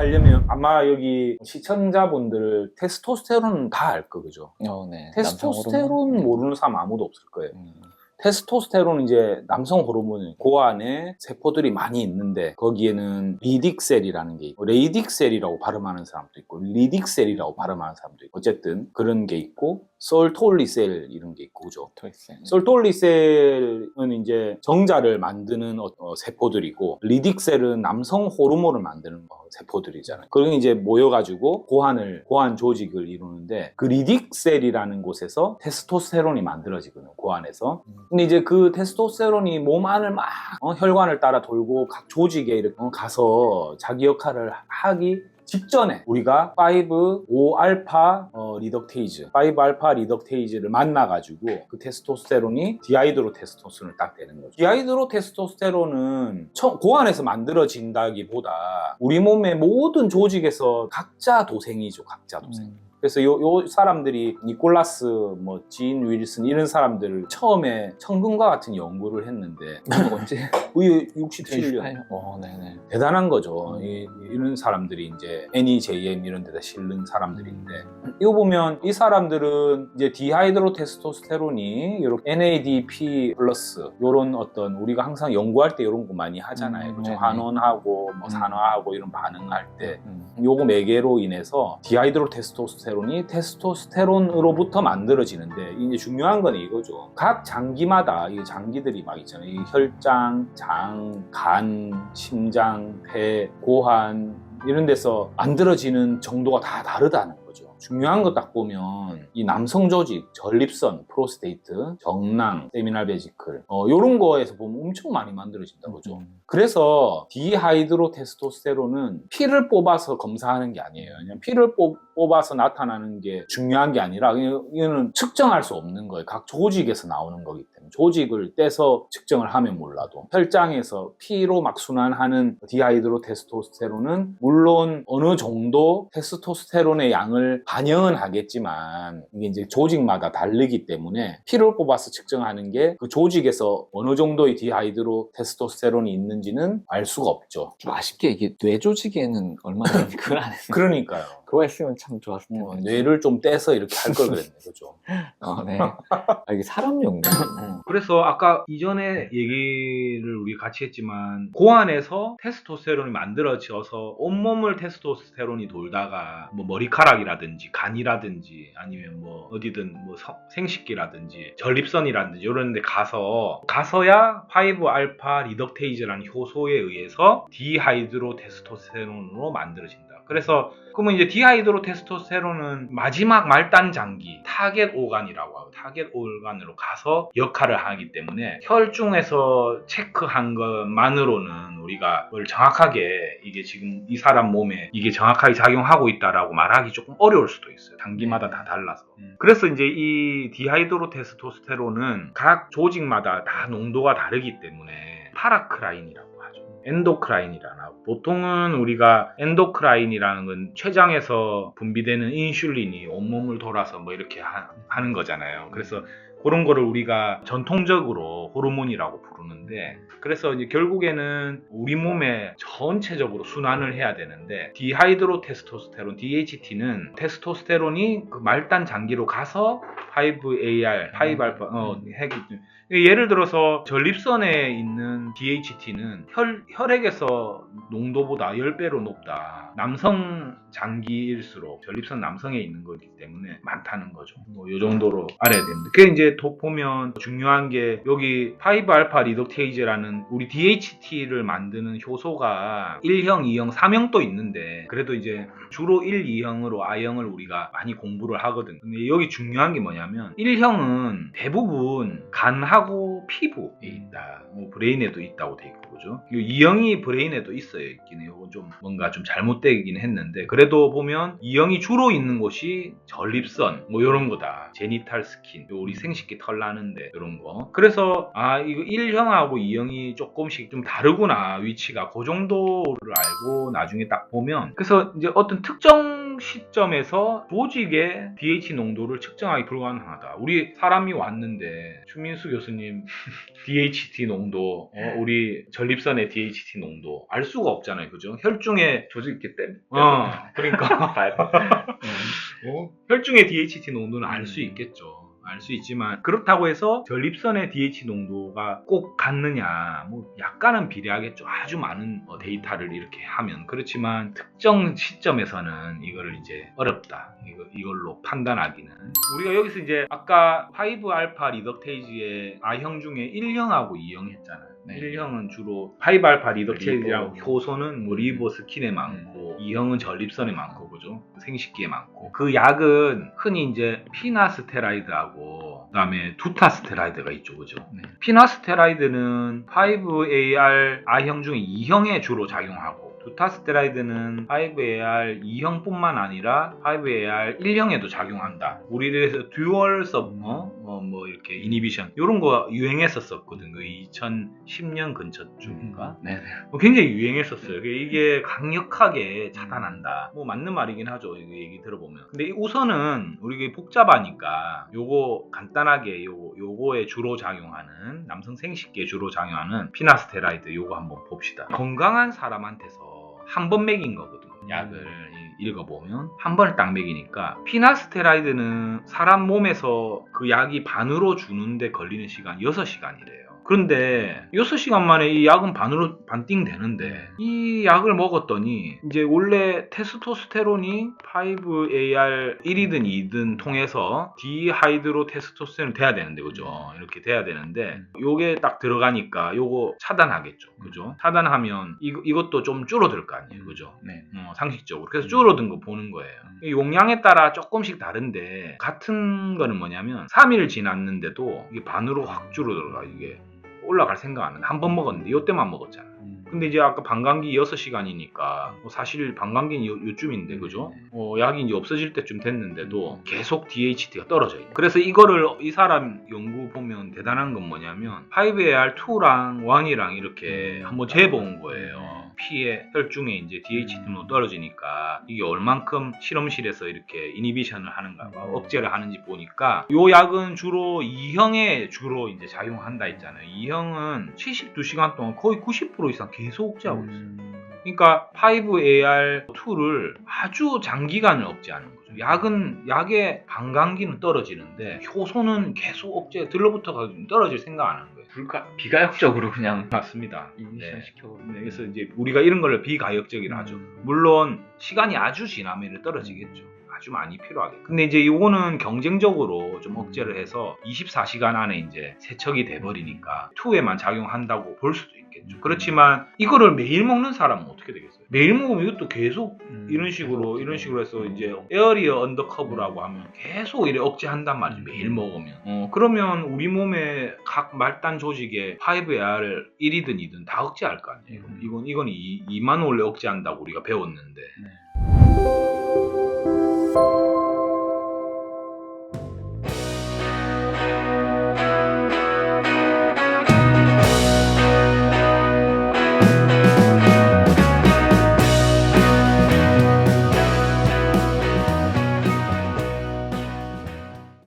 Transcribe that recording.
하려면 아마 여기 시청자분들 테스토스테론 다 알 거 그죠? 어, 네. 테스토스테론 남성 호르몬. 모르는 사람 아무도 없을 거예요. 음. 테스토스테론은 이제 남성 호르몬이 그 안에 세포들이 많이 있는데 거기에는 리딕셀이라는 게 있고 레이딕셀이라고 발음하는 사람도 있고 리딕셀이라고 발음하는 사람도 있고 어쨌든 그런 게 있고 솔톨리셀 이런 게 있고 그죠? 토이센. 솔톨리셀은 이제 정자를 만드는 어- 어, 세포들이고 리딕셀은 남성 호르몬을 만드는 어, 세포들이잖아요. 그게 이제 모여가지고 고환을 고환 조직을 이루는데 그 리딕셀이라는 곳에서 테스토스테론이 만들어지거든요. 고환에서. 음. 근데 이제 그 테스토스테론이 몸 안을 막 어, 혈관을 따라 돌고 각 조직에 이렇게 어, 가서 자기 역할을 하기 직전에 우리가 5, 5알파 어, 리덕테이즈, 5알파 리덕테이즈를 만나가지고 그 테스토스테론이 디하이드로 테스토스테론을 딱 되는 거죠. 디하이드로 테스토스테론은 처- 고안에서 만들어진다기보다 우리 몸의 모든 조직에서 각자 도생이죠, 각자 도생. 음. 그래서 요, 요 사람들이 니콜라스, 뭐, 진 윌슨 이런 사람들을 처음에 천금과 같은 연구를 했는데 언제? 거의 67년. 78? 어, 네네. 대단한 거죠. 이, 런 사람들이 이제 NEJM 이런 데다 실는 사람들인데 이거 보면 이 사람들은 이제 디하이드로 테스토스테론이 이렇게 NADP 플러스 이런 어떤 우리가 항상 연구할 때 이런 거 많이 하잖아요. 음. 환원하고 뭐 음. 산화하고 이런 반응할 때 음. 요거 매개로 인해서 디하이드로 테스토스테론 이 테스토스테론으로부터 만들어지는데 이제 중요한 건 이거죠. 각 장기마다 이 장기들이 막 있잖아요. 이 혈장, 장, 간, 심장, 폐, 고환 이런 데서 만들어지는 정도가 다 다르다는 거죠. 중요한 거딱 보면 이 남성 조직, 전립선, 프로스테이트, 정낭, 세미날 베지클 어, 이런 거에서 보면 엄청 많이 만들어진다 그죠. 음. 그래서 디하이드로 테스토스테론은 피를 뽑아서 검사하는 게 아니에요. 그냥 피를 뽑, 아서 나타나는 게 중요한 게 아니라 이거- 이거는 측정할 수 없는 거예요. 각 조직에서 나오는 거기 때문에 조직을 떼서 측정을 하면 몰라도 혈장에서 피로 막 순환하는 디하이드로 테스토스테론은 물론 어느 정도 테스토스테론의 양을 반영은 하겠지만 이게 이제 조직마다 다르기 때문에 피를 뽑아서 측정하는 게 그 조직에서 어느 정도의 디하이드로 테스토스테론이 있는지는 알 수가 없죠. 좀 아쉽게 이게 뇌 조직에는 얼마나 그걸 안 했어요. 그러니까요. 그거 했으면 참 좋았을 텐데. 어, 뇌를 좀 떼서 이렇게 할 걸 그랬네, 그죠? 어, 네. 아, 이게 사람용. 그래서 아까 이전에 얘기를 우리 같이 했지만 고안에서 테스토스테론이 만들어져서 온몸을 테스토스테론이 돌다가 뭐 머리카락이라든지 간이라든지 아니면 뭐 어디든 뭐 성- 생식기라든지 전립선이라든지 이런 데 가서 가서야 5알파 리덕테이즈라는 효소에 의해서 디하이드로 테스토스테론으로 만들어진다. 그래서 그러면 이제 디하이드로 테스토스테론은 마지막 말단 장기 타겟 오간이라고 하고 타겟 오간으로 가서 역할을 하기 때문에 혈중에서 체크한 것만으로는 우리가 뭘 정확하게 이게 지금 이 사람 몸에 이게 정확하게 작용하고 있다라고 말하기 조금 어려울 수도 있어요. 장기마다 다 달라서. 음. 그래서 이제 이 디하이드로 테스토스테론은 각 조직마다 다 농도가 다르기 때문에 파라크라인이라고. 엔도크라인이라나 보통은 우리가 엔도크라인이라는 건 췌장에서 분비되는 인슐린이 온몸을 돌아서 뭐 이렇게 하, 는 거잖아요. 그래서 그런 거를 우리가 전통적으로 호르몬이라고 부르는데 그래서 이제 결국에는 우리 몸에 전체적으로 순환을 해야 되는데 디하이드로 테스토스테론 DHT는 테스토스테론이 그 말단 장기로 가서 5AR, 5알파 어, 핵이 예를 들어서 전립선에 있는 DHT는 혈, 혈액에서 농도보다 10배로 높다. 남성 장기일수록 전립선 남성에 있는 거기 때문에 많다는 거죠. 뭐 이 정도로 알아야 됩니다. 그게 이제 또 보면 중요한 게 여기 5알파 리덕테이즈라는 우리 DHT를 만드는 효소가 1형, 2형, 3형도 있는데 그래도 이제 주로 1, 2형으로 I형을 우리가 많이 공부를 하거든. 근데 여기 중요한 게 뭐냐면 1형은 대부분 간하고 피부에 있다. 뭐 브레인에도 있다고 돼 있고 그죠? 그리고 2형이 브레인에도 있어요. 있긴 해요. 좀 뭔가 좀 잘못되긴 했는데 그래도 보면 2형이 주로 있는 곳이 전립선 뭐 이런 거다. 제니탈 스킨. 요 우리 생식 기털 나는데 이런 거. 그래서 아 이거 1형하고 2형이 조금씩 좀 다르구나 위치가 그 정도를 알고 나중에 딱 보면 그래서 이제 어떤 특정 시점에서 조직의 DH 농도를 측정하기 불가능하다. 우리 사람이 왔는데 추민수 교수님 DHT 농도, 어, 우리 전립선의 DHT 농도 알 수가 없잖아요, 그죠? 혈중에 조직 이렇게 떼. 어, 그러니까 어? 혈중의 DHT 농도는 알 수 있겠죠. 알 수 있지만 그렇다고 해서 전립선의 DHT 농도가 꼭 같느냐 뭐 약간은 비례하겠죠 아주 많은 어, 데이터를 이렇게 하면 그렇지만 특정 시점에서는 이거를 이제 어렵다. 이거, 이걸로 판단하기는. 우리가 여기서 이제 아까 5알파 리덕테이지의 R형 중에 1형하고 2형 했잖아요 네. 1형은 주로 5알파 리덕테이지하고. 리보. 효소는 뭐 리보 스킨에 많고 2형은 전립선에 많고 그죠? 생식기에 많고. 그 약은 흔히 이제 피나스테라이드하고 그다음에 두타스테라이드가 있죠 그죠? 네. 피나스테라이드는 5AR R형 중에 2형에 주로 작용하고 두타스테라이드는 5AR 2형뿐만 아니라 5AR 1형에도 작용한다. 우리들에서 듀얼 서버 어, 뭐 이렇게 이니비션 이런 거 유행했었었거든. 그 2010년 근처쯤인가? 네네. 뭐 굉장히 유행했었어요. 이게 강력하게 차단한다. 뭐 맞는 말이긴 하죠. 이거 얘기 들어보면. 근데 우선은 우리가 복잡하니까 요거 간단하게 요거 요거에 주로 작용하는 남성 생식기에 주로 작용하는 피나스테라이드 요거 한번 봅시다. 건강한 사람한테서 한 번 먹인 거거든요. 약을 이- 읽어보면 한 번을 딱 먹이니까 피나스테라이드는 사람 몸에서 그 약이 반으로 주는데 걸리는 시간 6시간이래요. 그런데 6시간 만에 이 약은 반으로 반띵 되는데 이 약을 먹었더니 이제 원래 테스토스테론이 5AR 1이든 2든 통해서 디하이드로 테스토스테론 돼야 되는데 그죠? 이렇게 돼야 되는데 요게 딱 들어가니까 요거 차단하겠죠. 그죠? 차단하면 이, 이것도 좀 줄어들 거 아니에요. 그죠? 네. 어, 상식적으로. 그래서 줄어든 거 보는 거예요. 이 용량에 따라 조금씩 다른데 같은 거는 뭐냐면 3일 지났는데도 이게 반으로 확 줄어들어가 이게 올라갈 생각 안 해. 한번 먹었는데 이때만 먹었잖아. 근데 이제 아까 방광기 6시간이니까 뭐 사실 방광기는 요, 요쯤인데 그죠? 어, 약이 이제 없어질 때쯤 됐는데도 계속 DHT가 떨어져 있는 그래서 이거를 이 사람 연구 보면 대단한 건 뭐냐면 5AR2랑 1이랑 이렇게 한번 재본 거예요. 피에 혈중에 이제 DHT로 떨어지니까 이게 얼만큼 실험실에서 이렇게 이니비션을 하는가 봐, 억제를 하는지 보니까 요 약은 주로 2형에 주로 이제 작용한다 했잖아요. 2형은 72시간 동안 거의 90% 이상 계속 억제하고 있어요. 그러니까 5AR2를 아주 장기간을 억제하는 거죠. 약은 약의 방광기는 떨어지는데 효소는 계속 억제 들러붙어 가지고 떨어질 생각 안 하는 거예요. 불가 비가역적으로 그냥 맞습니다. 이니션 네. 시켜. 네, 그래서 이제 우리가 이런 걸 비가역적이라 하죠. 물론 시간이 아주 지나면 떨어지겠죠. 아주 많이 필요하게. 근데 이제 이거는 경쟁적으로 좀 억제를 해서 24시간 안에 이제 세척이 돼버리니까 2에만 작용한다고 볼 수도 있겠죠. 그렇지만 이거를 매일 먹는 사람은 어떻게 되겠어요? 매일 먹으면 이것도 계속 이런 식으로 이런 식으로 해서 이제 에어리어 언더커브라고 하면 계속 이래 억제한단 말이죠 매일 먹으면. 어 그러면 우리 몸의 각 말단 조직에 5AR 1이든 2든 다 억제할 거 아니에요 음. 이건 이건 2, 만 원래 억제한다고 우리가 배웠는데. 네.